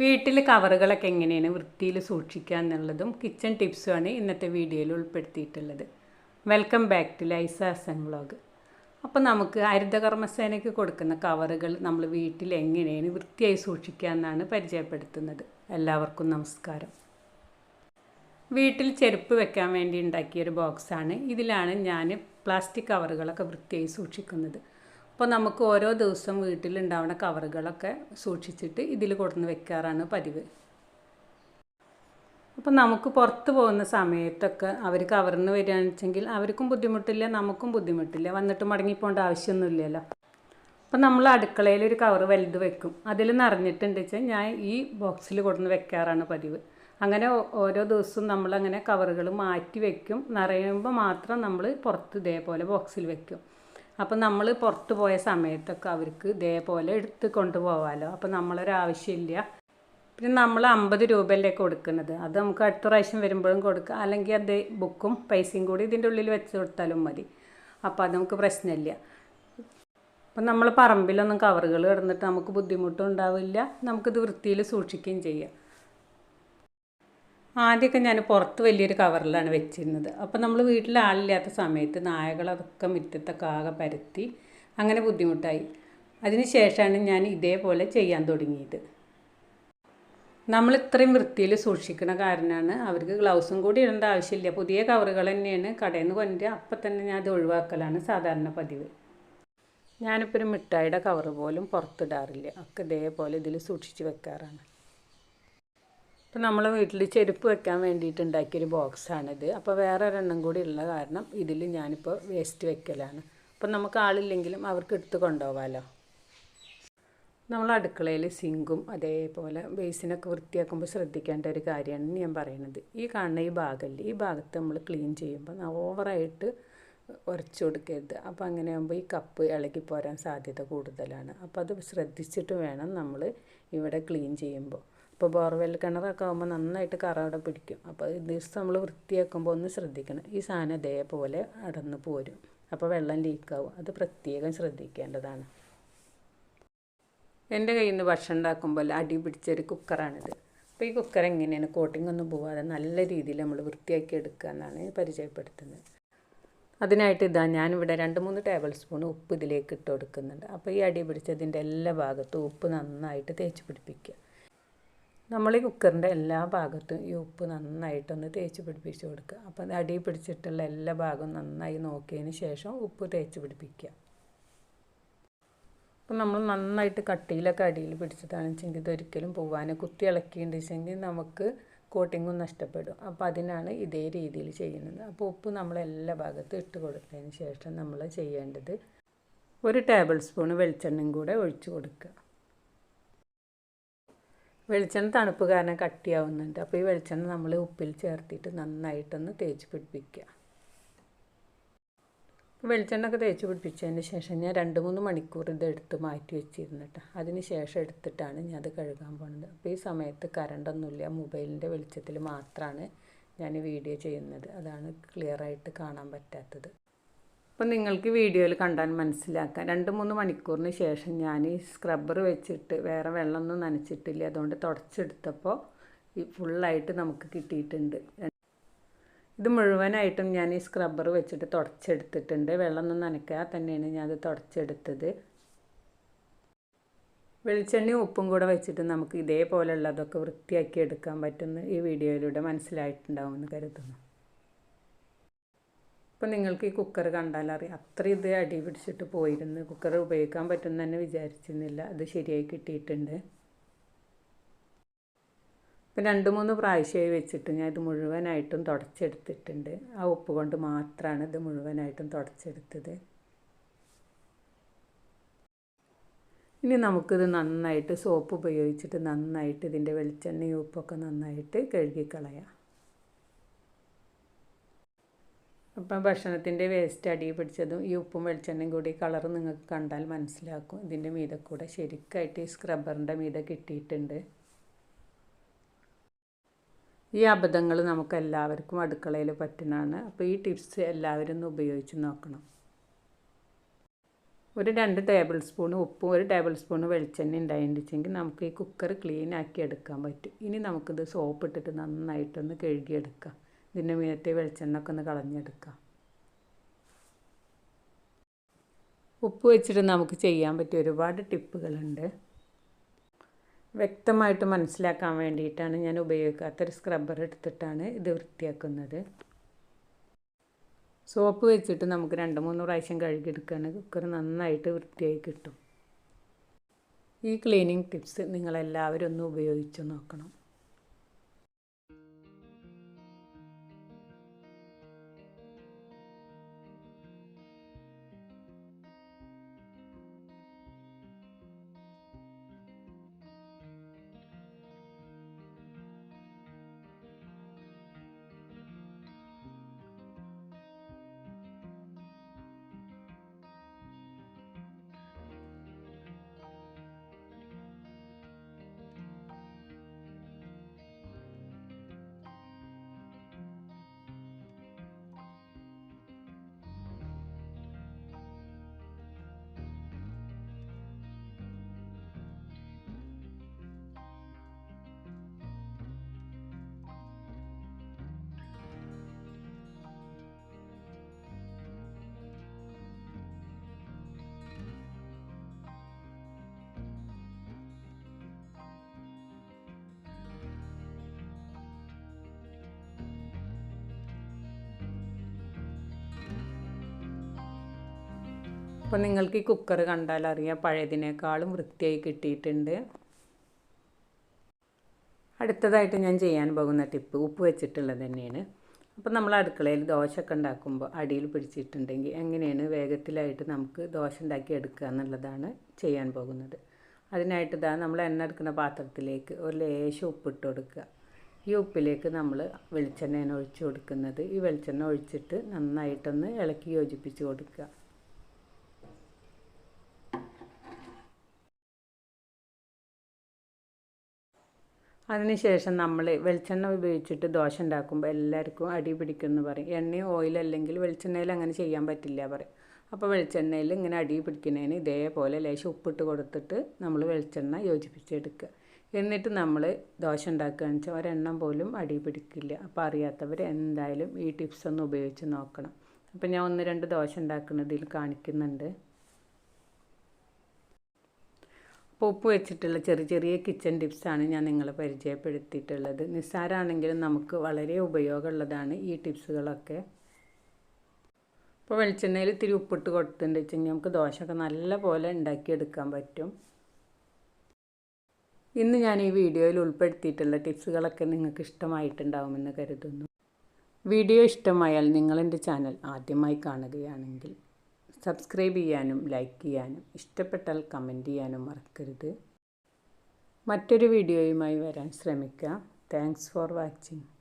വീട്ടിൽ കവറുകളൊക്കെ എങ്ങനെയാണ് വൃത്തിയിൽ സൂക്ഷിക്കുക എന്നുള്ളതും കിച്ചൺ ടിപ്സുമാണ് ഇന്നത്തെ വീഡിയോയിൽ ഉൾപ്പെടുത്തിയിട്ടുള്ളത്. Welcome back to Laisa vlog അപ്പോൾ നമുക്ക് ഹരിതകർമ്മസേനയ്ക്ക് കൊടുക്കുന്ന കവറുകൾ നമ്മൾ വീട്ടിൽ എങ്ങനെയാണ് വൃത്തിയായി സൂക്ഷിക്കുക എന്നാണ് പരിചയപ്പെടുത്തുന്നത്. എല്ലാവർക്കും നമസ്കാരം. വീട്ടിൽ ചെരുപ്പ് വെക്കാൻ വേണ്ടി ഉണ്ടാക്കിയൊരു ബോക്സാണ് ഇതിലാണ് ഞാൻ പ്ലാസ്റ്റിക് കവറുകളൊക്കെ വൃത്തിയായി സൂക്ഷിക്കുന്നത്. അപ്പോൾ നമുക്ക് ഓരോ ദിവസം വീട്ടിലുണ്ടാവുന്ന കവറുകളൊക്കെ സൂക്ഷിച്ചിട്ട് ഇതിൽ കൊടുന്ന് വെക്കാറാണ് പതിവ്. അപ്പോൾ നമുക്ക് പുറത്ത് പോകുന്ന സമയത്തൊക്കെ അവർ കവറിന് വരികയാണെന്ന് വെച്ചെങ്കിൽ അവർക്കും ബുദ്ധിമുട്ടില്ല നമുക്കും ബുദ്ധിമുട്ടില്ല. വന്നിട്ട് മടങ്ങിപ്പോണ്ട ആവശ്യമൊന്നുമില്ലല്ലോ. അപ്പോൾ നമ്മൾ അടുക്കളയിൽ ഒരു കവർ വലുത് വെക്കും. അതിൽ നിറഞ്ഞിട്ടുണ്ട് വെച്ചാൽ ഞാൻ ഈ ബോക്സിൽ കൊടുന്ന് വെക്കാറാണ് പതിവ്. അങ്ങനെ ഓരോ ദിവസവും നമ്മളങ്ങനെ കവറുകൾ മാറ്റി വെക്കും. നിറയുമ്പോൾ മാത്രം നമ്മൾ പുറത്ത് ഇതേപോലെ ബോക്സിൽ വെക്കും. അപ്പോൾ നമ്മൾ പുറത്തു പോയ സമയത്തൊക്കെ അവർക്ക് ഇതേപോലെ എടുത്ത് കൊണ്ടുപോകാമല്ലോ അപ്പോൾ നമ്മളൊരാവശ്യമില്ല പിന്നെ നമ്മൾ അമ്പത് രൂപയല്ലേ കൊടുക്കുന്നത്. അത് നമുക്ക് അടുത്ത പ്രാവശ്യം വരുമ്പോഴും കൊടുക്കുക അല്ലെങ്കിൽ അത് ബുക്കും പൈസയും കൂടി ഇതിന്റെ ഉള്ളിൽ വെച്ച് കൊടുത്താലും മതി. അപ്പോൾ അത് നമുക്ക് പ്രശ്നമില്ല. അപ്പം നമ്മൾ പറമ്പിലൊന്നും കവറുകൾ കിടന്നിട്ട് നമുക്ക് ബുദ്ധിമുട്ടും ഉണ്ടാവില്ല. നമുക്കിത് വൃത്തിയിൽ സൂക്ഷിക്കുകയും ചെയ്യാം. ആദ്യമൊക്കെ ഞാൻ പുറത്ത് വലിയൊരു കവറിലാണ് വെച്ചിരുന്നത്. അപ്പോൾ നമ്മൾ വീട്ടിൽ ആളില്ലാത്ത സമയത്ത് നായകളൊക്കെ മുറ്റത്തൊക്കെ ആകെ പരത്തി അങ്ങനെ ബുദ്ധിമുട്ടായി. അതിന് ശേഷമാണ് ഞാൻ ഇതേപോലെ ചെയ്യാൻ തുടങ്ങിയത്. നമ്മൾ ഇത്രയും വൃത്തിയിൽ സൂക്ഷിക്കുന്ന കാരണമാണ് അവർക്ക് ഗ്ലൗസും കൂടി ഇടേണ്ട ആവശ്യമില്ല. പുതിയ കവറുകൾ തന്നെയാണ് കടയിൽ നിന്ന് കൊണ്ട് അപ്പം തന്നെ ഞാൻ അത് ഒഴിവാക്കലാണ് സാധാരണ പതിവ്. ഞാനിപ്പോൾ ഒരു മിഠായിയുടെ കവറ് പോലും പുറത്തിടാറില്ല. ഒക്കെ ഇതേപോലെ ഇതിൽ സൂക്ഷിച്ച് വെക്കാറാണ്. ഇപ്പോൾ നമ്മൾ വീട്ടിൽ ചെരുപ്പ് വെക്കാൻ വേണ്ടിയിട്ട് ഉണ്ടാക്കിയൊരു ബോക്സാണിത്. അപ്പോൾ വേറെ ഒരെണ്ണം കൂടി ഉള്ള കാരണം ഇതിൽ ഞാനിപ്പോൾ വേസ്റ്റ് വെക്കലാണ്. അപ്പം നമുക്ക് ആളില്ലെങ്കിലും അവർക്ക് എടുത്ത് കൊണ്ടുപോകാമല്ലോ നമ്മൾ അടുക്കളയിൽ സിങ്കും അതേപോലെ ബേസിനൊക്കെ വൃത്തിയാക്കുമ്പോൾ ശ്രദ്ധിക്കേണ്ട ഒരു കാര്യമാണ് ഞാൻ പറയുന്നത് ഈ കാണുന്ന ഈ ഭാഗമല്ലേ ഈ ഭാഗത്ത് നമ്മൾ ക്ലീൻ ചെയ്യുമ്പോൾ ഓവറായിട്ട് ഉരച്ചു കൊടുക്കരുത്. അപ്പോൾ അങ്ങനെ ആകുമ്പോൾ ഈ കപ്പ് ഇളകി പോരാൻ സാധ്യത കൂടുതലാണ്. അപ്പോൾ അത് ശ്രദ്ധിച്ചിട്ട് വേണം നമ്മൾ ഇവിടെ ക്ലീൻ ചെയ്യുമ്പോൾ. ഇപ്പോൾ ബോർവെൽ കിണറൊക്കെ ആകുമ്പോൾ നന്നായിട്ട് കറ പിടിക്കും. അപ്പോൾ ദിവസം നമ്മൾ വൃത്തിയാക്കുമ്പോൾ ഒന്ന് ശ്രദ്ധിക്കണം. ഈ സാധനം ഇതേപോലെ അടന്ന് പോരും. അപ്പോൾ വെള്ളം ലീക്കാവും അത് പ്രത്യേകം ശ്രദ്ധിക്കേണ്ടതാണ്. എന്റെ കയ്യിൽ നിന്ന് ഭക്ഷണം ഉണ്ടാക്കുമ്പോൾ അടി പിടിച്ചൊരു കുക്കറാണിത്. അപ്പോൾ ഈ കുക്കർ എങ്ങനെയാണ്? കോട്ടിംഗ് ഒന്നും പോവാതെ നല്ല രീതിയിൽ നമ്മൾ വൃത്തിയാക്കി എടുക്കുക എന്നാണ് പരിചയപ്പെടുത്തുന്നത്. അതിനായിട്ട് ഇതാ ഞാനിവിടെ രണ്ട് മൂന്ന് ടേബിൾ സ്പൂൺ ഉപ്പ് ഇതിലേക്ക് ഇട്ട് കൊടുക്കുന്നുണ്ട്. അപ്പോൾ ഈ അടി പിടിച്ചതിന്റെ എല്ലാ ഭാഗത്തും ഉപ്പ് നന്നായിട്ട് തേച്ച് പിടിപ്പിക്കുക. നമ്മൾ ഈ കുക്കറിന്റെ എല്ലാ ഭാഗത്തും ഈ ഉപ്പ് നന്നായിട്ടൊന്ന് തേച്ച് പിടിപ്പിച്ച് കൊടുക്കുക. അപ്പം അടി പിടിച്ചിട്ടുള്ള എല്ലാ ഭാഗവും നന്നായി നോക്കിയതിന് ശേഷം ഉപ്പ് തേച്ച് പിടിപ്പിക്കുക. അപ്പം നമ്മൾ നന്നായിട്ട് കട്ടിയിലൊക്കെ അടിയിൽ പിടിച്ചിട്ടാണ് വെച്ചെങ്കിൽ ഇതൊരിക്കലും പോവാൻ കുത്തി ഇളക്കിയിട്ടുണ്ടെങ്കിൽ നമുക്ക് കോട്ടിങ്ങും നഷ്ടപ്പെടും. അപ്പോൾ അതിനാണ് ഇതേ രീതിയിൽ ചെയ്യുന്നത്. അപ്പോൾ ഉപ്പ് നമ്മൾ എല്ലാ ഭാഗത്തും ഇട്ട് കൊടുത്തതിന് ശേഷം നമ്മൾ ചെയ്യേണ്ടത് ഒരു ടേബിൾ സ്പൂൺ വെളിച്ചെണ്ണയും കൂടെ ഒഴിച്ചു കൊടുക്കുക. വെളിച്ചെണ്ണ തണുപ്പ് കാരണം കട്ടിയാവുന്നുണ്ട്. അപ്പോൾ ഈ വെളിച്ചെണ്ണ നമ്മൾ ഉപ്പിൽ ചേർത്തിട്ട് നന്നായിട്ടൊന്ന് തേച്ച് പിടിപ്പിക്കുക. വെളിച്ചെണ്ണ ഒക്കെ തേച്ച് പിടിപ്പിച്ചതിന് ശേഷം ഞാൻ രണ്ട് മൂന്ന് മണിക്കൂർ ഇത് എടുത്ത് മാറ്റി വെച്ചിരുന്നിട്ട് അതിന് ശേഷം എടുത്തിട്ടാണ് ഞാൻ അത് കഴുകാൻ പോകുന്നത് അപ്പോൾ ഈ സമയത്ത് കറണ്ടൊന്നുമില്ല മൊബൈലിന്റെ വെളിച്ചത്തിൽ മാത്രമാണ് ഞാൻ വീഡിയോ ചെയ്യുന്നത്. അതാണ് ക്ലിയറായിട്ട് കാണാൻ പറ്റാത്തത്. അപ്പോൾ നിങ്ങൾക്ക് വീഡിയോയിൽ കണ്ടാൽ മനസ്സിലാക്കാം. രണ്ട് മൂന്ന് മണിക്കൂറിന് ശേഷം ഞാൻ ഈ സ്ക്രബ്ബർ വെച്ചിട്ട് വേറെ വെള്ളമൊന്നും നനച്ചിട്ടില്ല. അതുകൊണ്ട് തുടച്ചെടുത്തപ്പോൾ ഈ ഫുള്ളായിട്ട് നമുക്ക് കിട്ടിയിട്ടുണ്ട്. ഇത് മുഴുവനായിട്ടും ഞാൻ ഈ സ്ക്രബ്ബർ വെച്ചിട്ട് തുടച്ചെടുത്തിട്ടുണ്ട്. വെള്ളമൊന്നും നനയ്ക്കാതെ തന്നെയാണ് ഞാൻ അത് തുടച്ചെടുത്തത്. വെളിച്ചെണ്ണയും ഉപ്പും കൂടെ വെച്ചിട്ട് നമുക്ക് ഇതേപോലെയുള്ളതൊക്കെ വൃത്തിയാക്കി എടുക്കാൻ പറ്റുമെന്ന് ഈ വീഡിയോയിലൂടെ മനസ്സിലായിട്ടുണ്ടാവുമെന്ന് കരുതുന്നു. അപ്പോൾ നിങ്ങൾക്ക് ഈ കുക്കർ കണ്ടാൽ അറിയാം. അത്ര ഇത് അടി പിടിച്ചിട്ട് പോയിരുന്നു. കുക്കർ ഉപയോഗിക്കാൻ പറ്റുമെന്ന് തന്നെ വിചാരിച്ചിരുന്നില്ല. അത് ശരിയായി കിട്ടിയിട്ടുണ്ട്. ഇപ്പം രണ്ട് മൂന്ന് പ്രാവശ്യമായി വെച്ചിട്ട് ഞാൻ ഇത് മുഴുവനായിട്ടും തുടച്ചെടുത്തിട്ടുണ്ട്. ആ ഉപ്പ് കൊണ്ട് മാത്രമാണ് ഇത് മുഴുവനായിട്ടും തുടച്ചെടുത്തത്. ഇനി നമുക്കിത് നന്നായിട്ട് സോപ്പ് ഉപയോഗിച്ചിട്ട് നന്നായിട്ട് ഇതിന്റെ വെളിച്ചെണ്ണയും ഉപ്പൊക്കെ നന്നായിട്ട് കഴുകിക്കളയാം. അപ്പം ഭക്ഷണത്തിന്റെ വേസ്റ്റ് അടി പിടിച്ചതും ഈ ഉപ്പും വെളിച്ചെണ്ണയും കൂടി കളർ നിങ്ങൾക്ക് കണ്ടാൽ മനസ്സിലാക്കും. ഇതിന്റെ മീതെ കൂടെ ശരിക്കായിട്ട് ഈ സ്ക്രബ്ബറിന്റെ മീതെ കിട്ടിയിട്ടുണ്ട്. ഈ അബദ്ധങ്ങൾ നമുക്ക് എല്ലാവർക്കും അടുക്കളയിൽ പറ്റുന്നതാണ്. അപ്പോൾ ഈ ടിപ്സ് എല്ലാവരും ഒന്ന് ഉപയോഗിച്ച് നോക്കണം. ഒരു രണ്ട് ടേബിൾ സ്പൂൺ ഉപ്പും ഒരു ടേബിൾ സ്പൂൺ വെളിച്ചെണ്ണ ഉണ്ടായിട്ടുണ്ടെങ്കിൽ നമുക്ക് ഈ കുക്കർ ക്ലീൻ ആക്കി എടുക്കാൻ പറ്റും. ഇനി നമുക്കിത് സോപ്പ് ഇട്ടിട്ട് നന്നായിട്ടൊന്ന് കഴുകിയെടുക്കാം. ഇതിന്റെ മീനത്തെ വെളിച്ചെണ്ണ ഒക്കെ ഒന്ന് കളഞ്ഞെടുക്കാം. ഉപ്പ് വെച്ചിട്ട് നമുക്ക് ചെയ്യാൻ പറ്റിയ ഒരുപാട് ടിപ്പുകളുണ്ട്. വ്യക്തമായിട്ട് മനസ്സിലാക്കാൻ വേണ്ടിയിട്ടാണ് ഞാൻ ഉപയോഗിക്കാത്തൊരു സ്ക്രബ്ബർ എടുത്തിട്ടാണ് ഇത് വൃത്തിയാക്കുന്നത്. സോപ്പ് വെച്ചിട്ട് നമുക്ക് രണ്ട് മൂന്ന് പ്രാവശ്യം കഴുകിയെടുക്കുകയാണ്. കുക്കർ നന്നായിട്ട് വൃത്തിയായി കിട്ടും. ഈ ക്ലീനിങ് ടിപ്സ് നിങ്ങളെല്ലാവരും ഒന്ന് ഉപയോഗിച്ച് നോക്കണം. അപ്പോൾ നിങ്ങൾക്ക് ഈ കുക്കർ കണ്ടാൽ അറിയാം പഴയതിനേക്കാളും വൃത്തിയായി കിട്ടിയിട്ടുണ്ട്. അടുത്തതായിട്ട് ഞാൻ ചെയ്യാൻ പോകുന്ന ടിപ്പ് ഉപ്പ് വെച്ചിട്ടുള്ളത് തന്നെയാണ്. അപ്പോൾ നമ്മൾ അടുക്കളയിൽ ദോശയൊക്കെ ഉണ്ടാക്കുമ്പോൾ അടിയിൽ പിടിച്ചിട്ടുണ്ടെങ്കിൽ എങ്ങനെയാണ് വേഗത്തിലായിട്ട് നമുക്ക് ദോശ ഉണ്ടാക്കി എടുക്കുക എന്നുള്ളതാണ് ചെയ്യാൻ പോകുന്നത്. അതിനായിട്ട് ഇതാ നമ്മൾ എണ്ണ എടുക്കുന്ന പാത്രത്തിലേക്ക് ഒരു ലേശം ഉപ്പിട്ട് കൊടുക്കുക. ഈ ഉപ്പിലേക്ക് നമ്മൾ വെളിച്ചെണ്ണയാണ് ഒഴിച്ച് കൊടുക്കുന്നത്. ഈ വെളിച്ചെണ്ണ ഒഴിച്ചിട്ട് നന്നായിട്ടൊന്ന് ഇളക്കി യോജിപ്പിച്ച് കൊടുക്കുക. അതിനുശേഷം നമ്മൾ വെളിച്ചെണ്ണ ഉപയോഗിച്ചിട്ട് ദോശ ഉണ്ടാക്കുമ്പോൾ എല്ലാവർക്കും അടി പിടിക്കുമെന്ന് പറയും. എണ്ണയും ഓയിൽ അല്ലെങ്കിൽ വെളിച്ചെണ്ണയിൽ അങ്ങനെ ചെയ്യാൻ പറ്റില്ല പറയും. അപ്പോൾ വെളിച്ചെണ്ണയിൽ ഇങ്ങനെ അടി പിടിക്കുന്നതിന് ഇതേപോലെ ലേശം ഉപ്പിട്ട് കൊടുത്തിട്ട് നമ്മൾ വെളിച്ചെണ്ണ യോജിപ്പിച്ചെടുക്കുക. എന്നിട്ട് നമ്മൾ ദോശ ഉണ്ടാക്കുകയെന്ന് വെച്ചാൽ ഒരെണ്ണം പോലും അടി പിടിക്കില്ല. അപ്പോൾ അറിയാത്തവർ എന്തായാലും ഈ ടിപ്സ് ഒന്ന് ഉപയോഗിച്ച് നോക്കണം. അപ്പോൾ ഞാൻ ഒന്ന് രണ്ട് ദോശ ഉണ്ടാക്കുന്നതിൽ കാണിക്കുന്നുണ്ട് അപ്പോൾ ഉപ്പ് വെച്ചിട്ടുള്ള ചെറിയ ചെറിയ കിച്ചൺ ടിപ്സാണ് ഞാൻ നിങ്ങളെ പരിചയപ്പെടുത്തിയിട്ടുള്ളത്. നിസ്സാരാണെങ്കിലും നമുക്ക് വളരെ ഉപയോഗമുള്ളതാണ് ഈ ടിപ്സുകളൊക്കെ ഇപ്പോൾ വെളിച്ചെണ്ണയിൽ ഇത്തിരി ഉപ്പിട്ട് കൊടുത്തിട്ടുണ്ട് വെച്ചെങ്കിൽ നമുക്ക് ദോശയൊക്കെ നല്ല പോലെ ഉണ്ടാക്കിയെടുക്കാൻ പറ്റും. ഇന്ന് ഞാൻ ഈ വീഡിയോയിൽ ഉൾപ്പെടുത്തിയിട്ടുള്ള ടിപ്സുകളൊക്കെ നിങ്ങൾക്ക് ഇഷ്ടമായിട്ടുണ്ടാവുമെന്ന് കരുതുന്നു. വീഡിയോ ഇഷ്ടമായാൽ നിങ്ങളെന്റെ ചാനൽ ആദ്യമായി കാണുകയാണെങ്കിൽ സബ്സ്ക്രൈബ് ചെയ്യാനും ലൈക്ക് ചെയ്യാനും ഇഷ്ടപ്പെട്ടാൽ കമന്റ് ചെയ്യാനും മറക്കരുത്. മറ്റൊരു വീഡിയോയുമായി വരാൻ ശ്രമിക്കാം. Thanks for watching.